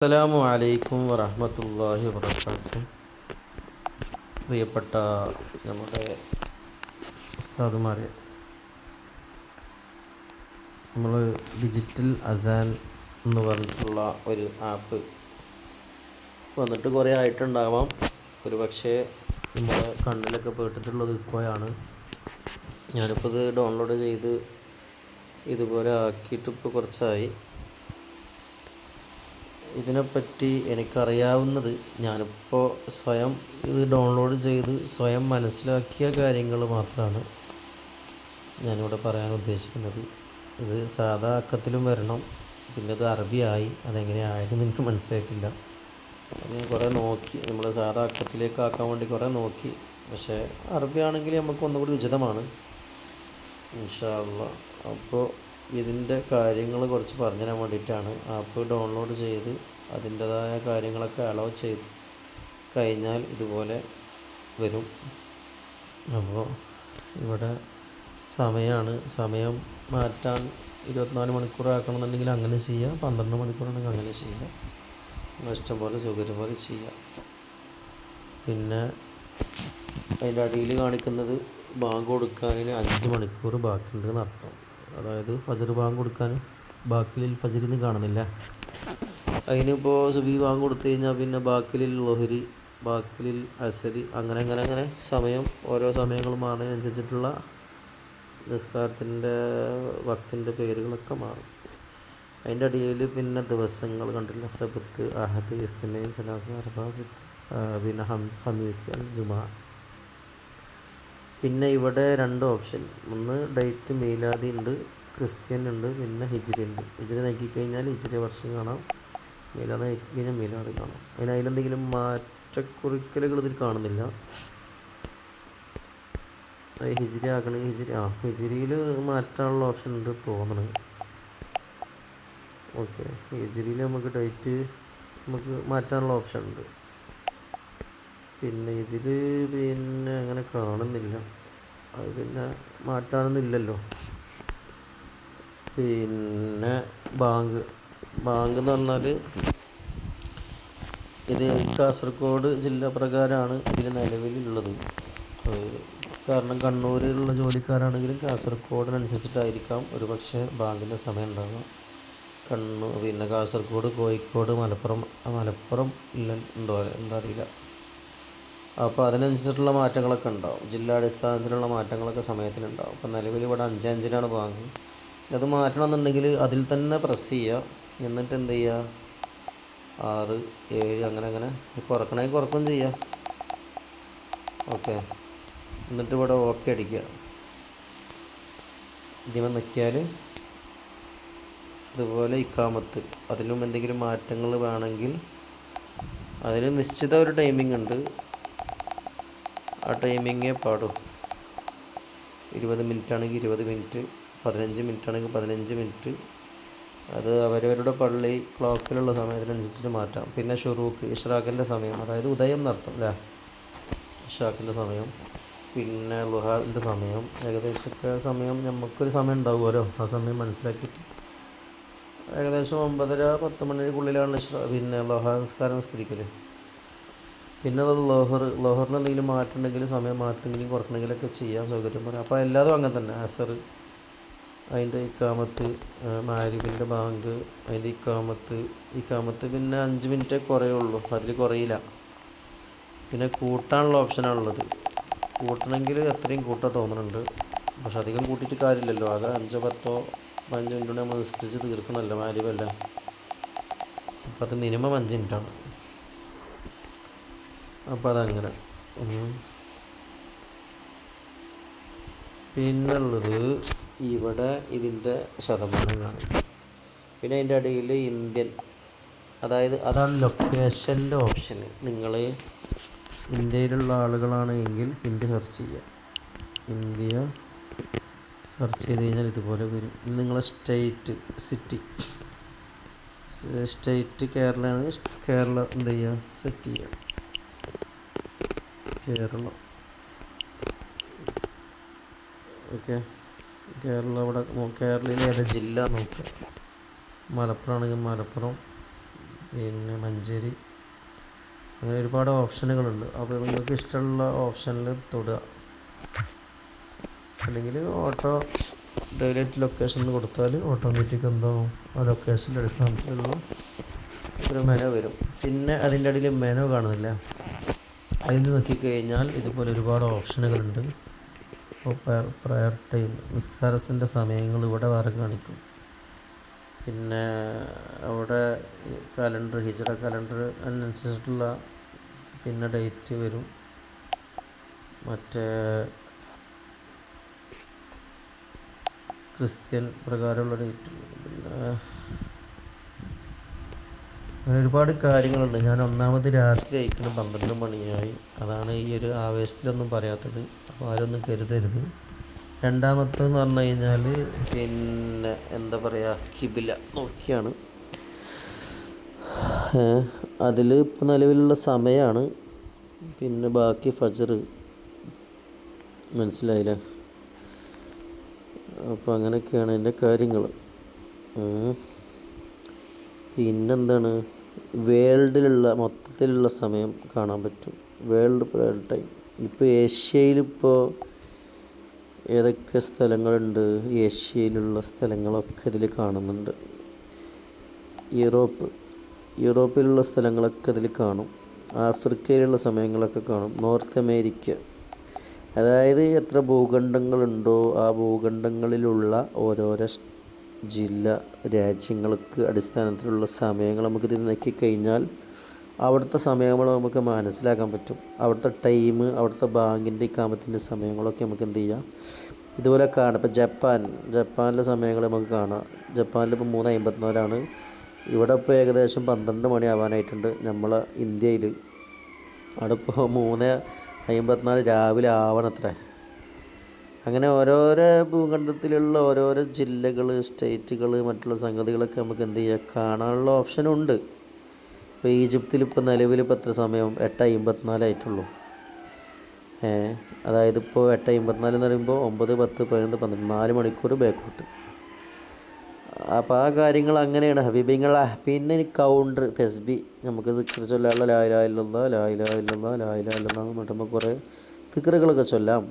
അസ്സലാമു അലൈക്കും വറഹ്മത്തുള്ളാഹി വബറകാതുഹു. പ്രിയപ്പെട്ട നമ്മുടെ ഉസ്താദുമാരെ നമ്മൾ ഡിജിറ്റൽ അസാൻ എന്ന് പറഞ്ഞിട്ടുള്ള ഒരു ആപ്പ് വന്നിട്ട് കുറേ ആയിട്ടുണ്ടാവാം. ഒരു പക്ഷേ നമ്മുടെ കണ്ണിലൊക്കെ പെട്ടിട്ടുള്ളത് ഇപ്പോഴാണ്. ഞാനിപ്പോൾ ഇത് ഡൗൺലോഡ് ചെയ്ത് ഇതുപോലെ ആക്കിയിട്ട് ഇപ്പോൾ കുറച്ചായി. ഇതിനെപ്പറ്റി എനിക്കറിയാവുന്നത് ഞാനിപ്പോൾ സ്വയം ഇത് ഡൗൺലോഡ് ചെയ്ത് സ്വയം മനസ്സിലാക്കിയ കാര്യങ്ങൾ മാത്രമാണ് ഞാനിവിടെ പറയാൻ ഉദ്ദേശിക്കുന്നത്. ഇത് സാധാ അക്കത്തിലും വരണം പിന്നെ ഇത് അറബിയായി അതെങ്ങനെ ആയതെന്ന് എനിക്ക് മനസ്സിലായിട്ടില്ല. അത് ഞാൻ കുറേ നോക്കി നമ്മൾ സാധാ അക്കത്തിലേക്ക് ആക്കാൻ വേണ്ടി കുറേ നോക്കി. പക്ഷേ അറബി ആണെങ്കിൽ നമുക്ക് ഒന്നുകൂടി ഉചിതമാണ്. ഇൻഷാല്ല അപ്പോൾ ഇതിന്റെ കാര്യങ്ങൾ കുറച്ച് പറഞ്ഞു തരാൻ വേണ്ടിയിട്ടാണ്. ആപ്പ് ഡൗൺലോഡ് ചെയ്ത് അതിന്റെതായ കാര്യങ്ങളൊക്കെ അലോ ചെയ്ത് കഴിഞ്ഞാൽ ഇതുപോലെ വരും. അപ്പോൾ ഇവിടെ സമയമാണ് സമയം മാറ്റാൻ ഇരുപത്തിനാല് മണിക്കൂർ ആക്കണമെന്നുണ്ടെങ്കിൽ അങ്ങനെ ചെയ്യാം. പന്ത്രണ്ട് മണിക്കൂറാണെങ്കിൽ അങ്ങനെ ചെയ്യാം. ഇഷ്ടം പോലെ സൗകര്യം പോലെ ചെയ്യാം. പിന്നെ അതിന്റെ അടിയിൽ കാണിക്കുന്നത് ബാങ്ക് കൊടുക്കാനിന് അഞ്ച് മണിക്കൂർ ബാക്കിയുണ്ട് എന്നർത്ഥം അതായത് ഫജർ ബാങ്ക് കൊടുക്കാൻ ബാക്കിൽ ഫജറിന്ന് കാണുന്നില്ല. അതിനിപ്പോൾ സുബി ബാങ്ക് കൊടുത്തു കഴിഞ്ഞാൽ പിന്നെ ബാക്കിലിൽ ലോഹരി ബാക്കിലിൽ അസരി അങ്ങനെ അങ്ങനെ അങ്ങനെ സമയം ഓരോ സമയങ്ങൾ മാറുന്നതിനനുസരിച്ചിട്ടുള്ള നിസ്കാരത്തിന്റെ വക്തിന്റെ പേരുകളൊക്കെ മാറും. അതിന്റെ അടിയിൽ പിന്നെ ദിവസങ്ങൾ കണ്ടില്ല സബത്ത് അഹദ് ഇസ്നൈൻ സലാസ് അർബാസ് പിന്നെ ഹം ഹമീസ് അൽ ജുമാ. പിന്നെ ഇവിടെ രണ്ട് ഓപ്ഷൻ. ഒന്ന് ഡേറ്റ് മീലാദി ഉണ്ട് ക്രിസ്ത്യൻ ഉണ്ട് പിന്നെ ഹിജിരി ഉണ്ട്. ഹിജിരി നോക്കിക്കഴിഞ്ഞാൽ ഹിജിരി വർഷം കാണാം. മീലാദ് നോക്കിക്കഴിഞ്ഞാൽ മീലാദ് കാണാം അതിന് അതിലെന്തെങ്കിലും മാറ്റക്കുറിക്കലുകൾ ഇതിൽ കാണുന്നില്ല. ഹിജിരി ഹിജ്രി ഹിജിരി ആ ഹിജിരിയിൽ മാറ്റാനുള്ള ഓപ്ഷൻ ഉണ്ട് തോന്നണത് ഓക്കെ ഹിജിരിയിൽ നമുക്ക് ഡേറ്റ് നമുക്ക് മാറ്റാനുള്ള ഓപ്ഷൻ ഉണ്ട്. പിന്നെ ഇതിൽ പിന്നെ അങ്ങനെ കാണുന്നില്ല. അത് പിന്നെ മാറ്റാനൊന്നുമില്ലല്ലോ പിന്നെ ബാങ്ക്. ബാങ്ക് എന്ന് പറഞ്ഞാൽ ഇത് കാസർഗോഡ് ജില്ല പ്രകാരമാണ് ഇതിൽ നിലവിലുള്ളത്. കാരണം കണ്ണൂരിലുള്ള ജോലിക്കാരാണെങ്കിലും കാസർഗോഡിനനുസരിച്ചിട്ടായിരിക്കാം ഒരു പക്ഷേ ബാങ്കിന്റെ സമയം ഉണ്ടാകുക കണ്ണൂർ പിന്നെ കാസർഗോഡ് കോഴിക്കോട് മലപ്പുറം മലപ്പുറം ഇല്ല ഉണ്ടോ എന്താ അറിയില്ല. അപ്പോൾ അതിനനുസരിച്ചിട്ടുള്ള മാറ്റങ്ങളൊക്കെ ഉണ്ടാവും. ജില്ലാടിസ്ഥാനത്തിലുള്ള മാറ്റങ്ങളൊക്കെ സമയത്തിനുണ്ടാവും അപ്പോൾ നിലവിൽ ഇവിടെ അഞ്ചഞ്ചിനാണ് ബാങ്ക്. അത് മാറ്റണമെന്നുണ്ടെങ്കിൽ അതിൽ തന്നെ പ്രസ് ചെയ്യുക. എന്നിട്ട് എന്ത് ചെയ്യുക ആറ് ഏഴ് അങ്ങനെ അങ്ങനെ. കുറക്കണമെങ്കിൽ കുറക്കും ചെയ്യാം. ഓക്കെ. എന്നിട്ട് ഇവിടെ ഓക്കെ അടിക്കുക. ഇതിമ നിൽക്കിയാൽ ഇതുപോലെ ഇക്കാമത്ത് അതിലും എന്തെങ്കിലും മാറ്റങ്ങൾ വേണമെങ്കിൽ അതിന് നിശ്ചിത ഒരു ടൈമിംഗ് ഉണ്ട്. ആ ടൈമിങ്ങേ പാടും. ഇരുപത് മിനിറ്റ് ആണെങ്കിൽ ഇരുപത് മിനിറ്റ് പതിനഞ്ച് മിനിറ്റ് ആണെങ്കിൽ പതിനഞ്ച് മിനിറ്റ് അത് അവരവരുടെ പള്ളി ക്ലോക്കിലുള്ള സമയത്തിനനുസരിച്ചിട്ട് മാറ്റാം. പിന്നെ ഷുറൂക്ക് ഇഷ്റാഖിന്റെ സമയം അതായത് ഉദയം നടത്തും അല്ലേ ഇഷ്റാഖിന്റെ സമയം പിന്നെ ലുഹാദിന്റെ സമയം. ഏകദേശമൊക്കെ സമയം നമുക്കൊരു സമയം ഉണ്ടാവുമല്ലോ. ആ സമയം മനസ്സിലാക്കിയിട്ട് ഏകദേശം ഒമ്പതര പത്ത് മണിക്കുള്ളിലാണ് ഇഷ്റ പിന്നെ ലുഹാ നിസ്കാരം നിസ്കരിക്കൽ പിന്നെ അത് ലോഹർ ലോഹറിന് എന്തെങ്കിലും സമയം മാറ്റണമെങ്കിലും കുറക്കണമെങ്കിലൊക്കെ ചെയ്യാൻ സൗകര്യം പറയാം. അപ്പോൾ എല്ലാതും അങ്ങനെ തന്നെ. അസർ അതിന്റെ ഇക്കാമത്ത് മാരിബിന്റെ ബാങ്ക് അതിന്റെ ഇക്കാമത്ത്. ഇക്കാമത്ത് പിന്നെ അഞ്ച് മിനിറ്റേ കുറയുള്ളൂ. അതിൽ കുറയില്ല. പിന്നെ കൂട്ടാനുള്ള ഓപ്ഷനാണ് ഉള്ളത് കൂട്ടണമെങ്കിൽ അത്രയും കൂട്ടാൻ തോന്നുന്നുണ്ട് പക്ഷെ അധികം കൂട്ടിയിട്ട് കാര്യമില്ലല്ലോ. അത് അഞ്ചോ പത്തോ പതിനഞ്ച് മിനിറ്റ് കൊണ്ട് നമ്മൾ നിസ്കരിച്ച് തീർക്കണമല്ലോ മാരിബല്ല അപ്പം അത് മിനിമം അഞ്ച് മിനിറ്റാണ്. അപ്പോൾ അതങ്ങനെ. പിന്നുള്ളത് ഇവിടെ ഇതിന്റെ ശതമാനം കാണും പിന്നെ അതിന്റെ ഇടയിൽ ഇന്ത്യൻ. അതായത് അതാണ് ലൊക്കേഷന്റെ ഓപ്ഷൻ നിങ്ങൾ ഇന്ത്യയിലുള്ള ആളുകളാണെങ്കിൽ ഇന്ത്യ സെർച്ച് ചെയ്യുക. ഇന്ത്യ സെർച്ച് ചെയ്ത് കഴിഞ്ഞാൽ ഇതുപോലെ വരും. നിങ്ങളെ സ്റ്റേറ്റ് സിറ്റി. സ്റ്റേറ്റ് കേരളയാണ്. കേരള എന്ത് ചെയ്യുക? സെറ്റ് ചെയ്യുക. കേരളം. ഓക്കെ. കേരള ഇവിടെ കേരളയിലെ ഏതാ ജില്ല നോക്കുക മലപ്പുറം ആണെങ്കിൽ മലപ്പുറം പിന്നെ മഞ്ചേരി. അങ്ങനെ ഒരുപാട് ഓപ്ഷനുകളുണ്ട്. അപ്പോൾ നിങ്ങൾക്ക് ഇഷ്ടമുള്ള ഓപ്ഷനിൽ തൊടുക. അല്ലെങ്കിൽ ഓട്ടോ ഡയറക്റ്റ് ലൊക്കേഷൻ കൊടുത്താൽ ഓട്ടോമാറ്റിക് എന്താവും? ആ ലൊക്കേഷന്റെ അടിസ്ഥാനത്തിലുള്ള ഒരു മെനു വരും. പിന്നെ അതിന്റെ ഇടയിൽ മെനു കാണുന്നില്ല. അതിൽ നോക്കിക്കഴിഞ്ഞാൽ ഇതുപോലെ ഒരുപാട് ഓപ്ഷനുകളുണ്ട്. ഇപ്പോൾ പ്രയർ ടൈം നിസ്കാരത്തിന്റെ സമയങ്ങൾ ഇവിടെ വേറെ കാണിക്കും. പിന്നെ അവിടെ കലണ്ടർ ഹിജറ കലണ്ടർ അതിനനുസരിച്ചിട്ടുള്ള പിന്നെ ഡേറ്റ് വരും. മറ്റേ ക്രിസ്ത്യൻ പ്രകാരമുള്ള ഡേറ്റ് പിന്നെ അങ്ങനെ ഒരുപാട് കാര്യങ്ങളുണ്ട്. ഞാൻ ഒന്നാമത് രാത്രി അയക്കുന്നത് പന്ത്രണ്ട് മണിയായി. അതാണ് ഈ ഒരു ആവേശത്തിലൊന്നും പറയാത്തത്. അപ്പോൾ ആരൊന്നും കരുതരുത്. രണ്ടാമത്തെന്ന് പറഞ്ഞു കഴിഞ്ഞാൽ പിന്നെ എന്താ പറയുക കിബില നോക്കിയാണ്. അതിൽ ഇപ്പോൾ നിലവിലുള്ള സമയമാണ് പിന്നെ ബാക്കി ഫജർ മനസ്സിലായില്ല? അപ്പോൾ അങ്ങനെയൊക്കെയാണ് എന്റെ കാര്യങ്ങൾ പിന്നെന്താണ്? വേൾഡിലുള്ള മൊത്തത്തിലുള്ള സമയം കാണാൻ പറ്റും. വേൾഡ് ടൈം ഇപ്പോൾ ഏഷ്യയിലിപ്പോൾ ഏതൊക്കെ സ്ഥലങ്ങളുണ്ട്? ഏഷ്യയിലുള്ള സ്ഥലങ്ങളൊക്കെ ഇതിൽ കാണുന്നുണ്ട്. യൂറോപ്പ്. യൂറോപ്പിലുള്ള സ്ഥലങ്ങളൊക്കെ ഇതിൽ കാണും. ആഫ്രിക്കയിലുള്ള സമയങ്ങളൊക്കെ കാണും. North America. അതായത് എത്ര ഭൂഖണ്ഡങ്ങളുണ്ടോ ആ ഭൂഖണ്ഡങ്ങളിലുള്ള ഓരോരോ ജില്ല രാജ്യങ്ങൾക്ക് അടിസ്ഥാനത്തിലുള്ള സമയങ്ങൾ നമുക്ക് നോക്കി കഴിഞ്ഞാൽ അവിടുത്തെ സമയങ്ങൾ നമുക്ക് മനസ്സിലാക്കാൻ പറ്റും. അവിടുത്തെ ടൈം അവിടുത്തെ ബാങ്കിന്റെ കാമത്തിന്റെ സമയങ്ങളൊക്കെ നമുക്ക് എന്ത് ചെയ്യാം? ഇതുപോലെ കാണാം. ഇപ്പോൾ ജപ്പാൻ ജപ്പാനിലെ സമയങ്ങൾ നമുക്ക് കാണാം. ജപ്പാനിൽ ഇപ്പോൾ മൂന്ന് അമ്പത്തിനാലാണ്. ഇവിടെ ഇപ്പോൾ ഏകദേശം പന്ത്രണ്ട് മണി ആവാനായിട്ടുണ്ട് നമ്മളെ ഇന്ത്യയിൽ. അവിടെ ഇപ്പോൾ മൂന്ന് അമ്പത്തിനാല് രാവിലെ ആവണത്രേ. അങ്ങനെ ഓരോരോ ഭൂഖണ്ഡത്തിലുള്ള ഓരോരോ ജില്ലകൾ സ്റ്റേറ്റുകൾ മറ്റുള്ള സംഗതികളൊക്കെ നമുക്ക് എന്ത് ചെയ്യാം? കാണാനുള്ള ഓപ്ഷനുണ്ട് ഇപ്പോൾ ഈജിപ്തിൽ ഇപ്പോൾ നിലവിൽ ഇപ്പോൾ എത്ര സമയം? എട്ട് അമ്പത്തിനാലായിട്ടുള്ളൂ അതായത് ഇപ്പോൾ എട്ട് അമ്പത്തിനാല് എന്ന് പറയുമ്പോൾ ഒമ്പത് പത്ത് പതിനൊന്ന് പന്ത്രണ്ട് നാല് മണിക്കൂർ ബാക്കോട്ട് അപ്പോൾ ആ കാര്യങ്ങൾ അങ്ങനെയാണ്. ഹബീബിങ്ങളെ പിന്നെ കൗണ്ടർ തെസ്ബി. നമുക്ക് ദിക്കർ ചൊല്ലാനുള്ള ലായിലായില്ല ലായിലായില്ല ലായിലായില്ല എന്ന് പറഞ്ഞിട്ട് നമുക്ക് കുറേ ദിക്കറുകളൊക്കെ ചൊല്ലാം.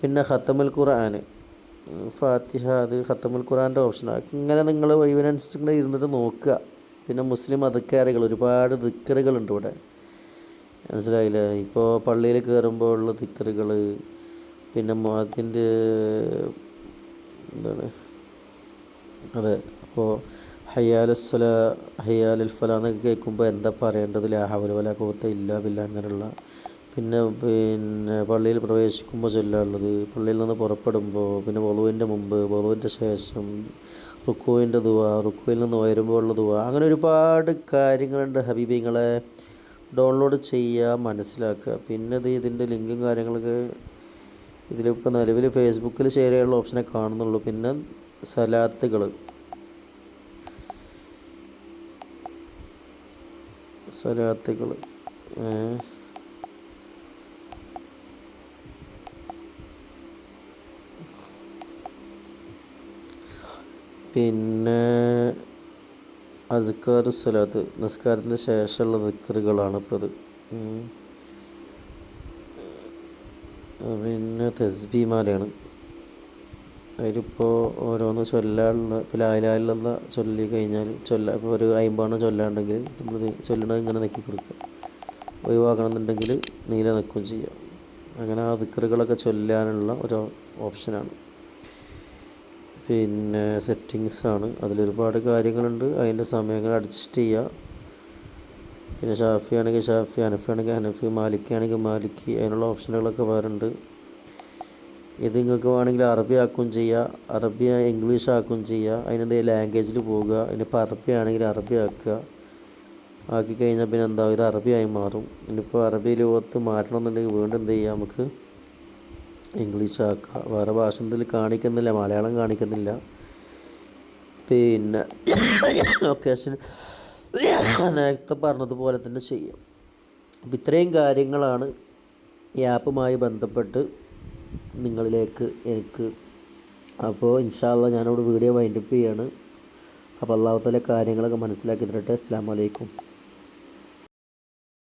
പിന്നെ ഹത്തമുൽ ഖുർആൻ ഫാത്തിഹ അത് ഹത്തമുൽ ഖുർആന്റെ ഓപ്ഷനാണ് ഇങ്ങനെ നിങ്ങൾ ഒഴിവിനനുസരിച്ച് ഇങ്ങനെ ഇരുന്നിട്ട് നോക്കുക. പിന്നെ മുസ്ലിം അധികാരികൾ ഒരുപാട് ദിക്കറുകളുണ്ട് ഇവിടെ. മനസ്സിലായില്ല? ഇപ്പോൾ പള്ളിയിൽ കയറുമ്പോൾ ഉള്ള ദിക്കറുകൾ പിന്നെ അതിന്റെ എന്താണ്? അതെ അപ്പോൾ ഹയ്യാലുസ്വല ഹയ്യാലുൽ ഫല എന്നൊക്കെ കേൾക്കുമ്പോൾ എന്താ പറയേണ്ടത്? ലാഹവൽ വല കൂത്ത ഇല്ല ബില്ല അങ്ങനെയുള്ള പിന്നെ പിന്നെ പള്ളിയിൽ പ്രവേശിക്കുമ്പോൾ ചൊല്ലാനുള്ളത് പള്ളിയിൽ നിന്ന് പുറപ്പെടുമ്പോൾ പിന്നെ വളുവിന്റെ മുമ്പ് വളുവിന്റെ ശേഷം റുക്കുവിന്റെ ദുവ റുക്കുവിൽ നിന്ന് ഉയരുമ്പോൾ ഉള്ള ദുവ അങ്ങനെ ഒരുപാട് കാര്യങ്ങളുണ്ട് ഹബീബിങ്ങളെ ഡൗൺലോഡ് ചെയ്യുക മനസ്സിലാക്കുക. പിന്നെ ഇത് ഇതിന്റെ ലിങ്കും കാര്യങ്ങളൊക്കെ ഇതിലിപ്പോൾ നിലവിൽ ഫേസ്ബുക്കിൽ ഷെയർ ചെയ്യാനുള്ള ഓപ്ഷനെ കാണുന്നുള്ളൂ. പിന്നെ സലാത്തുകൾ. സലാത്തുകൾ. പിന്നെ അസ്കാർ സ്വലാത്ത് നിസ്കാരത്തിന് ശേഷമുള്ള നിക്കറുകളാണ് ഇപ്പോൾ അത് പിന്നെ തസ്ബിമാലയാണ് അതിലിപ്പോൾ ഓരോന്ന് ചൊല്ലാനുള്ള ഇപ്പോൾ ലായിലായില്ലെന്ന ചൊല്ലി കഴിഞ്ഞാൽ ചൊല്ല ഇപ്പോൾ ഒരു അയിമ്പാണ് ചൊല്ലാണ്ടെങ്കിൽ നമ്മൾ ചൊല്ലണത് ഇങ്ങനെ നെക്കി കൊടുക്കുക. ഒഴിവാക്കണമെന്നുണ്ടെങ്കിൽ നീല നിൽക്കുകയും ചെയ്യാം അങ്ങനെ ആ ദിക്കറുകളൊക്കെ ചൊല്ലാനുള്ള ഒരു ഓപ്ഷനാണ്. പിന്നെ സെറ്റിങ്സ് ആണ്. അതിലൊരുപാട് കാര്യങ്ങളുണ്ട്. അതിന്റെ സമയങ്ങൾ അഡ്ജസ്റ്റ് ചെയ്യുക പിന്നെ ഷാഫി ആണെങ്കിൽ ഷാഫി അനഫി ആണെങ്കിൽ അനഫി മാലിക്കി ആണെങ്കിൽ മാലിക്കി അതിനുള്ള ഓപ്ഷനുകളൊക്കെ വേറുണ്ട്. ഇത് നിങ്ങൾക്ക് വേണമെങ്കിൽ അറബി ആക്കുകയും ചെയ്യുക അറബി ഇംഗ്ലീഷ് ആക്കുകയും ചെയ്യുക അതിനെന്തെങ്കിലും ലാംഗ്വേജിൽ പോവുക ഇനിയിപ്പോൾ അറബി ആണെങ്കിൽ അറബി ആക്കുക. ആക്കി കഴിഞ്ഞാൽ പിന്നെ എന്താ ഇത് അറബിയായി മാറും. ഇനിയിപ്പോൾ അറബി ലോകത്ത് മാറ്റണമെന്നുണ്ടെങ്കിൽ വീണ്ടും എന്ത് ചെയ്യുക നമുക്ക് ഇംഗ്ലീഷ് വേറെ ഭാഷ ഇതിൽ കാണിക്കുന്നില്ല. മലയാളം കാണിക്കുന്നില്ല. പിന്നെ ലൊക്കേഷൻ നേരത്തെ പറഞ്ഞതുപോലെ തന്നെ ചെയ്യാം. അപ്പം ഇത്രയും കാര്യങ്ങളാണ് ഈ ആപ്പുമായി ബന്ധപ്പെട്ട് നിങ്ങളിലേക്ക് എനിക്ക് അപ്പോൾ ഇൻഷാല്ല ഞാനിവിടെ വീഡിയോ വൈൻഡപ്പ് ചെയ്യാണ്. അപ്പോൾ അള്ളാഹുത്തല കാര്യങ്ങളൊക്കെ മനസ്സിലാക്കി തരട്ടെ അസ്സാം വലൈക്കും